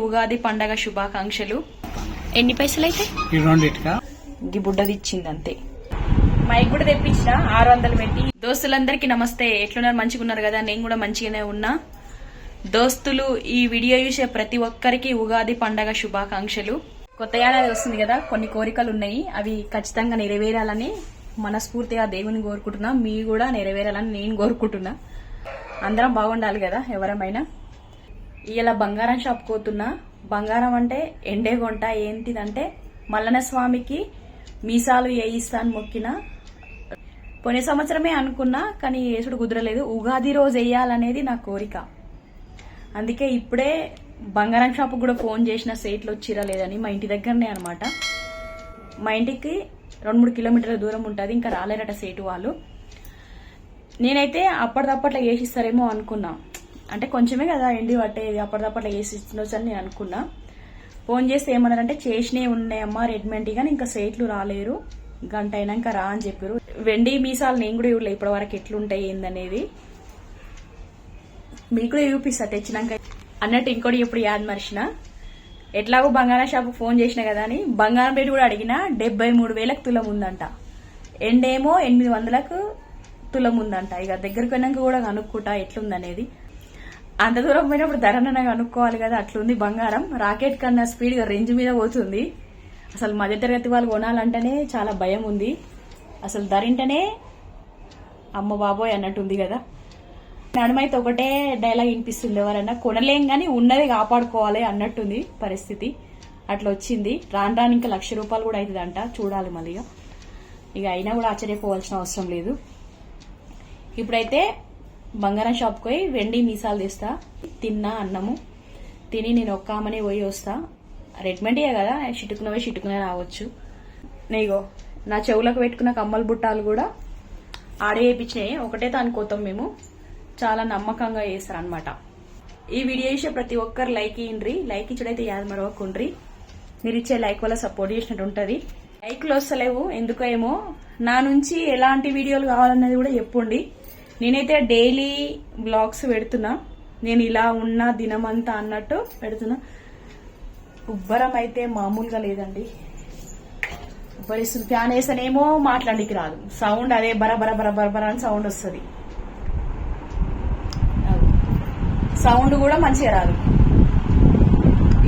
ఉగాది పండగ శుభాకాంక్షలు. ఎన్ని పైసలు అయితే ఈ బుడ్డది ఇచ్చింది అంతే మైక్ కూడా తెప్పించిన ఆరు వందలు పెట్టి. దోస్తులందరికీ నమస్తే. ఎట్లున్నారు? మంచిగా ఉన్నారు కదా? నేను కూడా మంచిగానే ఉన్నా. దోస్తులు ఈ వీడియో చూసే ప్రతి ఒక్కరికి ఉగాది పండగ శుభాకాంక్షలు. కొత్త ఏడాది వస్తుంది కదా? కొన్ని కోరికలు ఉన్నాయి. అవి ఖచ్చితంగా నెరవేరాలని మనస్ఫూర్తిగా దేవుని కోరుకుంటున్నా. మీ కూడా నెరవేరాలని నేను కోరుకుంటున్నా. అందరం బాగుండాలి కదా? ఎవరమైనా. ఇలా బంగారం షాప్ పోతున్నా. బంగారం అంటే ఎండే కొంట ఏంటిదంటే మల్లన స్వామికి మీసాలు వేయిస్తా అని మొక్కిన. పోయిన సంవత్సరమే అనుకున్నా కానీ యేసుడు కుదరలేదు. ఉగాది రోజు వేయాలనేది నా కోరిక. అందుకే ఇప్పుడే బంగారం షాప్కి కూడా ఫోన్ చేసిన సేట్లు వచ్చిరా లేదని మా ఇంటి దగ్గరనే అనమాట మా ఇంటికి రెండు మూడు కిలోమీటర్ల దూరం ఉంటుంది ఇంకా రాలేరట సేటు వాళ్ళు. నేనైతే అప్పటిదప్పట్లో వేసిస్తారేమో అనుకున్నా. అంటే కొంచెమే కదా ఎండి పట్టేది అప్పటిదప్పట్లో వేసి ఇస్తుండొచ్చు అని నేను అనుకున్నా. ఫోన్ చేస్తే ఏమన్నారంటే చేసినవి ఉన్నాయమ్మా రెడ్మెంట్ కానీ ఇంకా సేట్లు రాలేరు. గంట అయినాక రా అని చెప్పారు. వెండి మీసాలు నేను కూడా ఇవ్వలే ఇప్పటి వరకు ఎట్లుంటాయి ఏందనేది. మీకు కూడా చూపిస్తా తెచ్చినాక. అన్నట్టు ఇంకోటి ఇప్పుడు యాద్ మర్చిన. ఎట్లాగో బంగారం షాప్ ఫోన్ చేసిన కదా అని బంగారం రేటు కూడా అడిగిన డెబ్బై మూడు వేలకు తులం ఉందంట ఎండేమో ఎనిమిది వందలకు తులం ఉందంట ఇక దగ్గరికి వెళ్ళాక కూడా కనుక్కుంటా ఎట్లుందనేది. అంత దూరం పోయినప్పుడు ధరన కనుక్కోవాలి కదా అట్లుంది బంగారం. రాకెట్ కన్నా స్పీడ్గా రేంజ్ మీద పోతుంది. అసలు మధ్యతరగతి వాళ్ళు కొనాలంటేనే చాలా భయం ఉంది. అసలు ధరింటనే అమ్మ బాబోయ్ అన్నట్టుంది కదా. నడుమైతే ఒకటే డైలాగ్ వినిపిస్తుంది ఎవరన్నా కొనలేం కానీ ఉన్నది కాపాడుకోవాలి అన్నట్టుంది పరిస్థితి. అట్లా వచ్చింది. రాను రాను ఇంకా లక్ష రూపాయలు కూడా అవుతుందంట. చూడాలి మళ్ళీ ఇక. ఇక అయినా కూడా ఆశ్చర్యపోవాల్సిన అవసరం లేదు. ఇప్పుడైతే బంగారం షాప్కి పోయి వెండి మీసాలు తెస్తా. తిన్నా అన్నము. తిని నేను ఒక్క ఆమెనే పోయి వస్తా. రెడ్మెంటే కదా చిట్టుకున్నవే చిట్టుకునే రావచ్చు. నీగో నా చెవులకు పెట్టుకున్న కమ్మల బుట్టాలు కూడా ఆడే వేయించినాయి ఒకటే తాను కోతాం మేము. చాలా నమ్మకంగా చేస్తారు అనమాట ఈ వీడియో చూసే ప్రతి ఒక్కరు లైక్ ఇయ్యండ్రి లైక్ ఇచ్చడైతే యాద మరవకుండ్రి మీరు ఇచ్చే లైక్ వల్ల సపోర్ట్ చేసినట్టు ఉంటుంది. లైక్లు వస్తలేవు ఎందుకో ఏమో. నా నుంచి ఎలాంటి వీడియోలు కావాలన్నది కూడా చెప్పుండి. నేనైతే డైలీ బ్లాగ్స్ పెడుతున్నా. నేను ఇలా ఉన్నా దినమంతా అన్నట్టు పెడుతున్నా. ఉబ్బరం అయితే మామూలుగా లేదండి. ఉబ్బరిస్తుంది ఫ్యాన్ వేస్తేనేమో మాట్లాడికి రాదు. సౌండ్ అదే బర బర బర బర బర అని సౌండ్ వస్తుంది. సౌండ్ కూడా మంచిగా రాదు.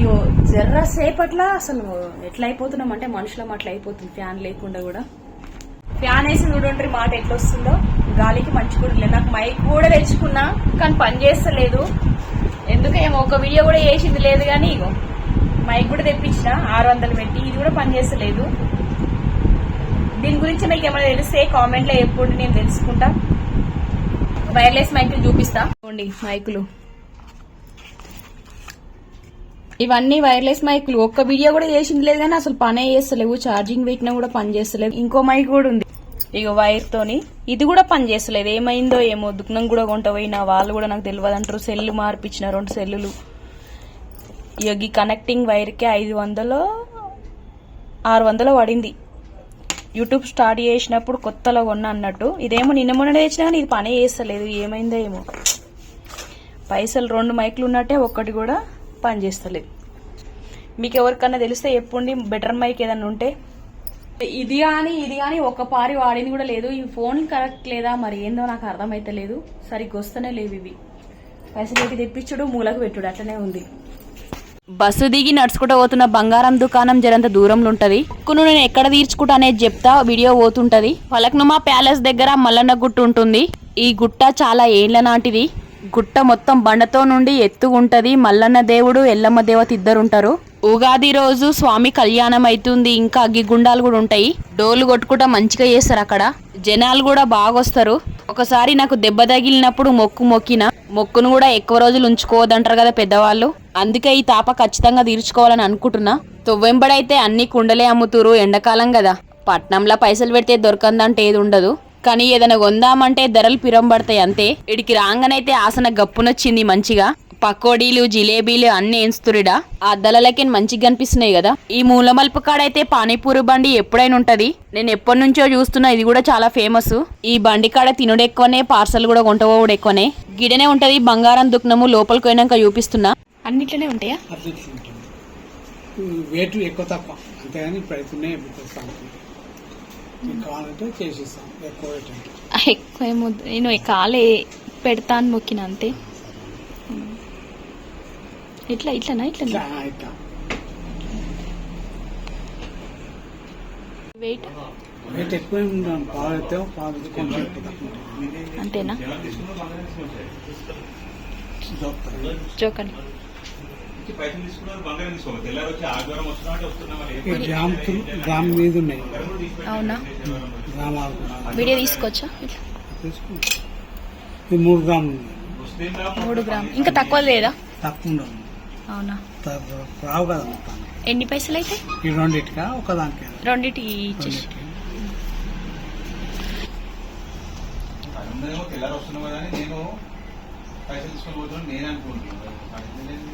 ఇగో జర్ర సేపట్ల అసలు ఎట్లా అయిపోతున్నాం అంటే మనుషులం అట్లా అయిపోతుంది ఫ్యాన్ లేకుండా కూడా. ఫ్యాన్ వేసి చూడండి మాట ఎట్లా వస్తుందో గాలికి మంచి కూడా లేదు నాకు మైక్ కూడా తెచ్చుకున్నా కానీ పని చేస్తలేదు. ఎందుకేమో ఒక వీడియో కూడా చేసింది లేదు కానీ ఇగో మైక్ కూడా తెప్పించిన ఆరు వందలు పెట్టి ఇది కూడా పని చేస్తలేదు. దీని గురించి మీకు ఏమైనా తెలిస్తే కామెంట్లో ఎప్పుడు నేను తెలుసుకుంటా. వైర్లెస్ మైకులు చూపిస్తా. చూడండి మైకులు. ఇవన్నీ వైర్లెస్ మైకులు. ఒక్క వీడియో కూడా చేసింది లేదు కానీ అసలు పనే చేస్తలేవు. ఛార్జింగ్ పెట్టినా కూడా పని చేస్తలేవు. ఇంకో మైక్ కూడా ఉంది. ఇక వైర్ తోని ఇది కూడా పని చేస్తలేదు. ఏమైందో ఏమో దుగ్నం కూడా కొంట పోయినా వాళ్ళు కూడా నాకు తెలియదు అంటారు. సెల్లు మార్పించిన రెండు సెల్లులు. ఇక ఈ కనెక్టింగ్ వైర్కి ఐదు వందలు ఆరు వందలు పడింది. యూట్యూబ్ స్టార్ట్ చేసినప్పుడు కొత్తలో కొన్నా అన్నట్టు. ఇదేమో నిన్న మొన్న తెచ్చినా కానీ ఇది పని చేస్తలేదు. ఏమైందో ఏమో. పైసలు రెండు మైకులు ఉన్నట్టే ఒక్కటి కూడా పనిచేస్తలేదు మీకు ఎవరికన్నా తెలిస్తే ఎప్పుడు బెటర్ మైక్ ఏదన్నా ఉంటే ఇది కానీ ఇది కానీ ఒక పారి వాడింది కూడా లేదు. ఈ ఫోన్ కరెక్ట్ లేదా మరి ఏందో నాకు అర్థమైతే లేదు. సరిగ్గా వస్తూనే లేవు ఇవి. పైసలు తెప్పించుడు మూలకు పెట్టుడు. అట్లనే ఉంది. బస్సు దిగి నడుచుకుంటూ పోతున్న బంగారం దుకాణం జరంత దూరంలో ఉంటది కును నేను ఎక్కడ తీర్చుకుంటా అనేది చెప్తా వీడియో పోతుంటది. ఫలక్నుమా ప్యాలెస్ దగ్గర మల్లన్న గుట్ట ఉంటుంది. ఈ గుట్ట చాలా ఏండ్ల నాటిది. గుట్ట మొత్తం బండతో నుండి ఎత్తుగుంటది. మల్లన్న దేవుడు ఎల్లమ్మ దేవత ఇద్దరు ఉంటారు ఉగాది రోజు స్వామి కళ్యాణం అవుతుంది ఇంకా అగ్గిగుండాలు కూడా ఉంటాయి. డోలు కొట్టుకుంటా మంచిగా చేస్తారు అక్కడ. జనాలు కూడా బాగా వస్తారు ఒకసారి నాకు దెబ్బ తగిలినప్పుడు మొక్కు మొక్కిన. మొక్కును కూడా ఎక్కువ రోజులు ఉంచుకోవద్దంటారు కదా పెద్దవాళ్ళు. అందుకే ఈ తాప ఖచ్చితంగా తీర్చుకోవాలని అనుకుంటున్నా. తొవ్వెంబడైతే అన్ని కుండలే అమ్ముతురు ఎండాకాలం కదా. పట్నంలో పైసలు పెడితే దొరకందంటే ఏది ఉండదు. కానీ ఏదైనా కొందామంటే ధరలు పిరంబడతాయి అంతే. ఇడికి రాగానైతే ఆసన గప్పునొచ్చింది మంచిగా. పకోడీలు జిలేబీలు అన్ని ఎంచుతురిడా ఆ అద్దలకి మంచిగా కనిపిస్తున్నాయి కదా? ఈ మూలమల్పు కాడైతే పానీపూరి బండి ఎప్పుడైనా ఉంటది? నేను ఎప్పటి నుంచో చూస్తున్నా ఇది కూడా చాలా ఫేమస్. ఈ బండి కాడ తినుడు ఎక్కువనే పార్సల్ కూడా కొంటపోవుడు ఎక్కువనే. గిడనే ఉంటది బంగారం దుఃఖనము లోపలికి పోయినాక చూపిస్తున్నా. అన్నిట్లోనే ఉంటాయా? వెయిట్ ఎక్కువ తక్కువ. అంతేగాని కావాలంటే చేసిస్తాం. ఎక్కువ ఎక్కువ ఏమో నేను కాలే పెడతా అని మొక్కిన అంతే. ఇట్లా ఇట్లనా ఇట్లా ఇట్లా. వెయిట్ వెయిట్ ఎక్కువ పాలు పాలు కొంచెం. అంతేనా? ఈ గ్రామ్ మీద ఉన్నాయి అవునా? వీడియో తీసుకోవచ్చా? ఇట్లా. మూడు గ్రాములు? మూడు గ్రామ్ ఇంకా తక్కువ లేదా? తక్కువ అవునా? రావు కదా ఎన్ని పైసలు అయితే ఈ రెండింటికా? ఒకదానికి. రెండిటి ఇచ్చేసి. రెండింటికి. అందరేమో తెల్లారి వస్తున్నాం కదా అని నేను పైసలు తీసుకొని పోతున్నాను నేను అనుకుంటున్నాను. పైసలు లేదు.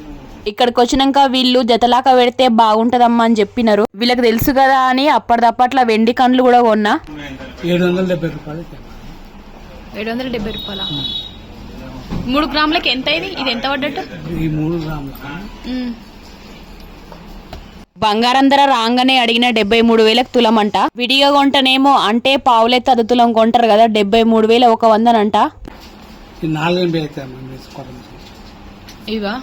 ఇక్కడికి వచ్చినాక వీళ్ళు జతలాక పెడితే బాగుంటదమ్మా అని చెప్పినారు. వీళ్ళకి తెలుసు కదా అని అప్పటిదప్పట్ల వెండి కండ్లు కూడా కొన్నా. ఏడు వందల డెబ్బై రూపాయలు ఏడు వందల డెబ్బై రూపాయల? మూడు గ్రాములకి ఎంత ఇది? ఇది ఎంత పడ్డట్టు? ఈ మూడు గ్రాముల. బంగారం ధర రాగానే అడిగిన డెబ్బై మూడు వేలకు తులమంట. విడిగా కొంటనేమో అంటే పావులెత్తి అది తులం కొంటారు కదా డెబ్బై మూడు వేల ఒక వందనంట. ఇవా?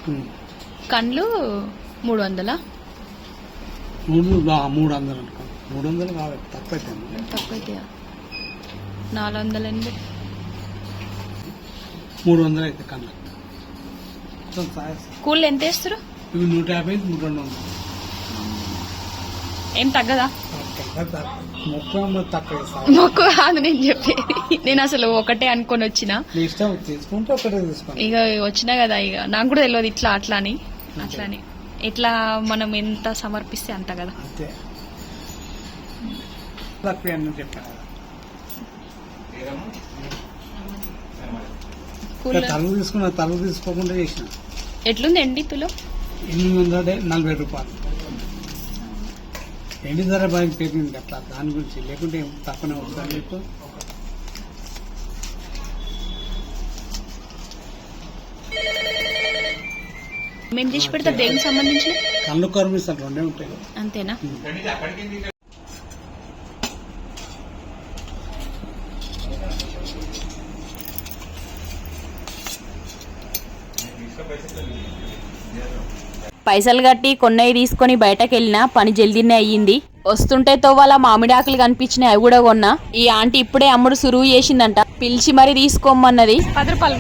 కండ్లు మూడు వందల? మూడు వందలు అనుకో. మూడు వందలు కావాలి తక్కువ అవుతాయి తక్కువ నాలుగు వందల ఎనభై మూడు వందలు అయితే సాయం. కూల్ ఎంత వేస్తారు? ఇవి నూట యాభై మూడు రెండు వందలు ఏం తగ్గదా మొక్కు కాదు నేను చెప్పేది. నేను అసలు ఒకటే అనుకొని వచ్చిన. ఇక వచ్చినా కదా ఇక నాకు కూడా తెలియదు ఇట్లా అట్లా అని. అట్లా అని ఎట్లా మనం ఎంత సమర్పిస్తే అంత కదా. చెప్పాను కదా ఏదమ్మా? సరే మరి. తీసుకున్న తీసుకోకుండా చేసిన. ఎట్లుంది ఎండి తులో? ఎనిమిది వందల డే- నలభై రూపాయలు. ఎండి ధర బాగా పెరిగింది అట్లా దాని గురించి లేకుంటే తక్కువనే వస్తుంది మీకు? మేము చేసి పెడతా దేనికి సంబంధించి కళ్ళు కరుమిస్తాను రెండే ఉంటాయి అంతేనా ఇక్కడి నుంచి అక్కడికి ఎందుకు? నేను తీసుకున్న పైసలు కట్టి కొన్నవి తీసుకొని బయటకు వెళ్ళినా పని జల్దీనే అయ్యింది. వస్తుంటే తోవాల మామిడి ఆకులు కనిపించినాయి అవి కూడా కొన్నా. ఈ ఆంటీ ఇప్పుడే అమ్ముడు సురువు చేసిందంట. పిలిచి మరీ తీసుకోమన్నది. పది రూపాయలు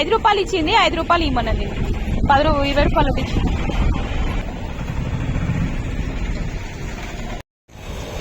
ఐదు రూపాయలు ఇచ్చింది ఐదు రూపాయలు ఇమ్మన్నది. పది ఇరవై రూపాయలు ఇచ్చింది.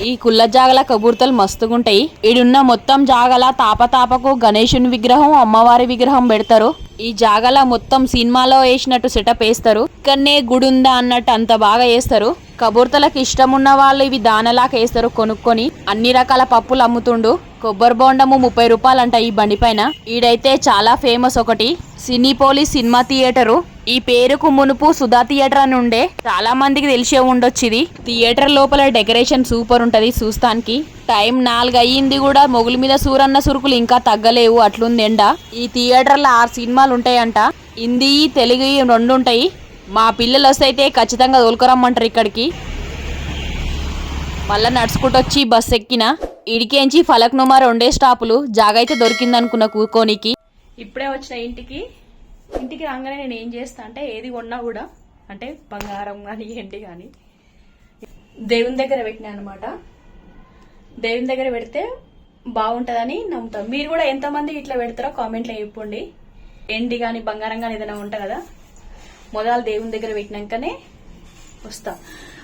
ఈ కుల్ల జాగల కబూర్తలు మస్తుగుంటాయి. ఈడున్న మొత్తం జాగల తాపతాపకు గణేశుని విగ్రహం అమ్మవారి విగ్రహం పెడతారు. ఈ జాగాల మొత్తం సినిమాలో వేసినట్టు సెటప్ వేస్తారు. ఇక్కడనే గుడి ఉందా అన్నట్టు అంత బాగా వేస్తారు. కబూర్తలకు ఇష్టం ఉన్న వాళ్ళు ఇవి దానలాగా వేస్తారు కొనుక్కొని. అన్ని రకాల పప్పులు అమ్ముతుండు. కొబ్బరి బోండము ముప్పై రూపాయలంట ఈ బండి పైన. ఈడైతే చాలా ఫేమస్ ఒకటి. Cinepolis cinema theatre. ఈ పేరుకు మునుపు సుధా థియేటర్ అని ఉండే. చాలా మందికి తెలిసే ఉండొచ్చు ఇది. థియేటర్ లోపల డెకరేషన్ సూపర్ ఉంటది చూస్తానికి. టైం నాలుగు అయ్యింది కూడా మొగుల మీద సూరన్న సురుకులు ఇంకా తగ్గలేవు అట్లుంది ఎండ. ఈ థియేటర్లో ఆరు సినిమాలు ఉంటాయంట. హిందీ తెలుగు రెండు ఉంటాయి. మా పిల్లలు వస్తే అయితే ఖచ్చితంగా తోలుకురమ్మంటారు ఇక్కడికి. మళ్ళా నడుచుకుంటూ వచ్చి బస్ ఎక్కిన ఇడికేంచి ఫలక్నుమా రెండే స్టాపులు జాగైతే దొరికిందనుకున్న కూకోనికి. ఇప్పుడే వచ్చిన ఇంటికి ఇంటికి రాగానే నేను ఏం చేస్తా అంటే ఏది కొన్నా కూడా అంటే బంగారం కానీ ఏంటి కానీ దేవుని దగ్గర పెట్టినా అనమాట దేవుని దగ్గర పెడితే బాగుంటుందని నమ్ముతాం. మీరు కూడా ఎంతమంది ఇట్లా పెడతారో కామెంట్లో చెప్పండి. ఎండి కానీ బంగారం కానీ ఏదైనా ఉంటా కదా మొదలు దేవుని దగ్గర పెట్టినాకనే వస్తా.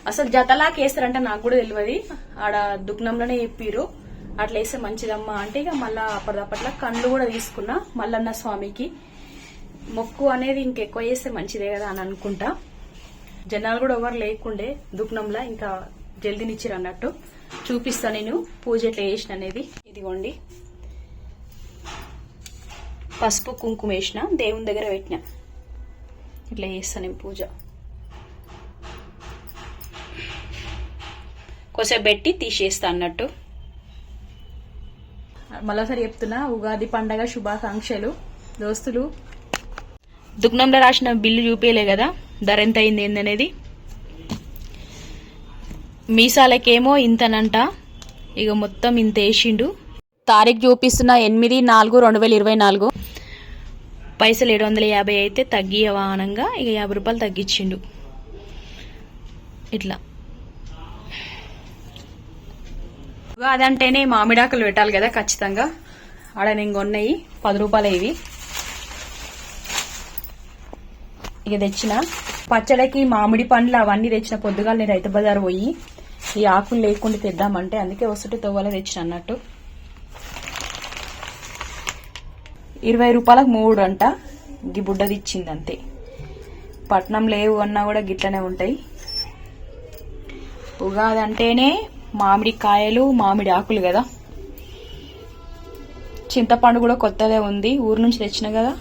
అసలు జతలాకి వేస్తారంటే నాకు కూడా తెలియదు. ఆడ దుగ్నంలోనే చెప్పిర్రు. అట్లా వేస్తే మంచిదమ్మా అంటే ఇక మళ్ళా అప్పటిదప్పట్లో కళ్ళు కూడా తీసుకున్నా మల్లన్న స్వామికి. మొక్కు అనేది ఇంకెక్కువ చేస్తే మంచిదే కదా అని అనుకుంటా. జనాలు కూడా ఎవరు లేకుండే దుగ్నంలో ఇంకా జల్దీనిచ్చిరు అన్నట్టు చూపిస్తా నేను పూజ ఎట్లా చేసిన అనేది. ఇదిగోండి. పసుపు కుంకుమ వేసిన దేవుని దగ్గర పెట్టిన. ఇట్లా చేస్తా నేను పూజ. కొసేపు పెట్టి తీసేస్తా అన్నట్టు. మరోసారి చెప్తున్నా ఉగాది పండగ శుభాకాంక్షలు. దోస్తులు. దుగ్నంలో రాసిన బిల్లు చూపించలే కదా ధర ఎంత అయింది ఏందనేది? మీసాలకేమో ఇంతనంట ఇక మొత్తం ఇంత వేసిండు. తారీఖు చూపిస్తున్న ఎనిమిది నాలుగు రెండు వేల ఇరవై నాలుగు. పైసలు ఏడు వందల యాభై అయితే తగ్గి వాహనంగా ఇక యాభై రూపాయలు తగ్గించిండు. ఇట్లా. అదంటేనే మామిడాకులు పెట్టాలి కదా ఖచ్చితంగా. ఆడ నేను కొన్నాయి పది రూపాయలు ఇవి. ఇక తెచ్చిన. పచ్చడికి మామిడి పండ్లు అవన్నీ తెచ్చిన. పొద్దుగాల నేను రైతు బజార్ పోయి ఈ ఆకులు లేకుండా తెద్దామంటే అందుకే వస్తుంటే తవ్వాల తెచ్చిన అన్నట్టు. ఇరవై రూపాయలకు మూడు అంట. గి బుడ్డది ఇచ్చింది అంతే పట్నం లేవు అన్నా కూడా గిట్లనే ఉంటాయి. ఉగాది అంటేనే మామిడి కాయలు మామిడి ఆకులు కదా. చింతపండు కూడా కొత్తదే ఉంది. ఊరు నుంచి తెచ్చిన కదా.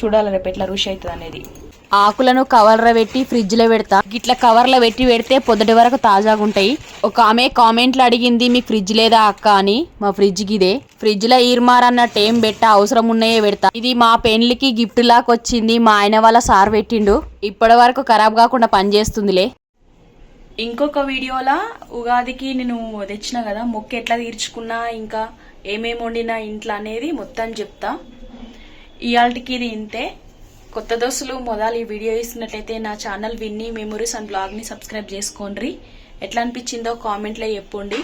చూడాలి రేపు ఎట్లా రుచి అవుతుంది అనేది. ఆకులను కవర్లో పెట్టి ఫ్రిడ్జ్లో పెడతా. గిట్ల కవర్లో పెట్టి పెడితే పొద్దుటి వరకు తాజాగా ఉంటాయి. ఒక ఆమె కామెంట్లు అడిగింది మీ ఫ్రిడ్జ్ లేదా అక్క? అని. మా ఫ్రిడ్జ్ గిదే ఫ్రిడ్జ్లో ఈర్మార్ అన్న ఏం పెట్టా అవసరం ఉన్నాయే పెడతా. ఇది మా పెళ్ళికి గిఫ్ట్ లాగా వచ్చింది. మా ఆయన వాళ్ళ సార్ పెట్టిండు. ఇప్పటి వరకు ఖరాబ్ కాకుండా పనిచేస్తుందిలే ఇంకొక వీడియోలా ఉగాదికి నేను తెచ్చిన కదా మొక్క ఎట్లా తీర్చుకున్నా ఇంకా ఏమేమి వండినా ఇంట్లో అనేది మొత్తం చెప్తా. ఇవాళకి ఇది ఇంతే. కొత్త దోస్తులు మొదలు ఈ వీడియో ఇస్తున్నట్లయితే నా ఛానల్ విన్ని మెమొరీస్ అండ్ బ్లాగ్ని సబ్స్క్రైబ్ చేసుకోండి. ఎట్లా అనిపించిందో కామెంట్లో చెప్పండి.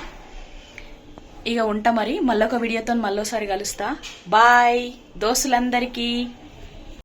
ఇక ఉంటా మరి మళ్ళొక వీడియోతో మళ్ళోసారి కలుస్తా. బాయ్ దోస్తులందరికీ.